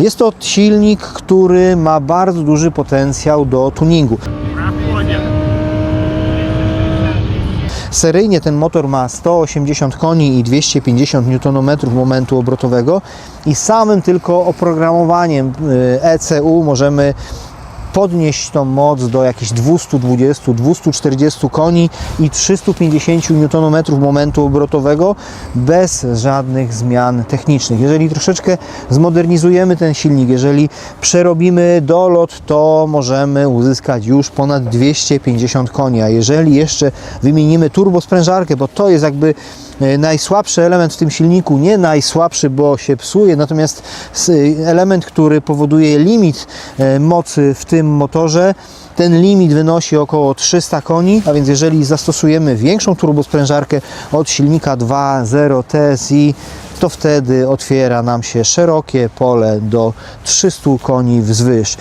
Jest to silnik, który ma bardzo duży potencjał do tuningu. Seryjnie ten motor ma 180 koni i 250 Nm momentu obrotowego i samym tylko oprogramowaniem y, ECU możemy podnieść tą moc do jakichś 220-240 koni i 350 Nm momentu obrotowego bez żadnych zmian technicznych. Jeżeli troszeczkę zmodernizujemy ten silnik, jeżeli przerobimy dolot, to możemy uzyskać już ponad 250 koni, a jeżeli jeszcze wymienimy turbosprężarkę, bo to jest jakby najsłabszy element w tym silniku, nie najsłabszy, bo się psuje, natomiast s- element, który powoduje limit e, mocy w tym motorze, ten limit wynosi około 300 koni, a więc jeżeli zastosujemy większą turbosprężarkę od silnika 2.0 TSI, to wtedy otwiera nam się szerokie pole do 300 koni wzwyż.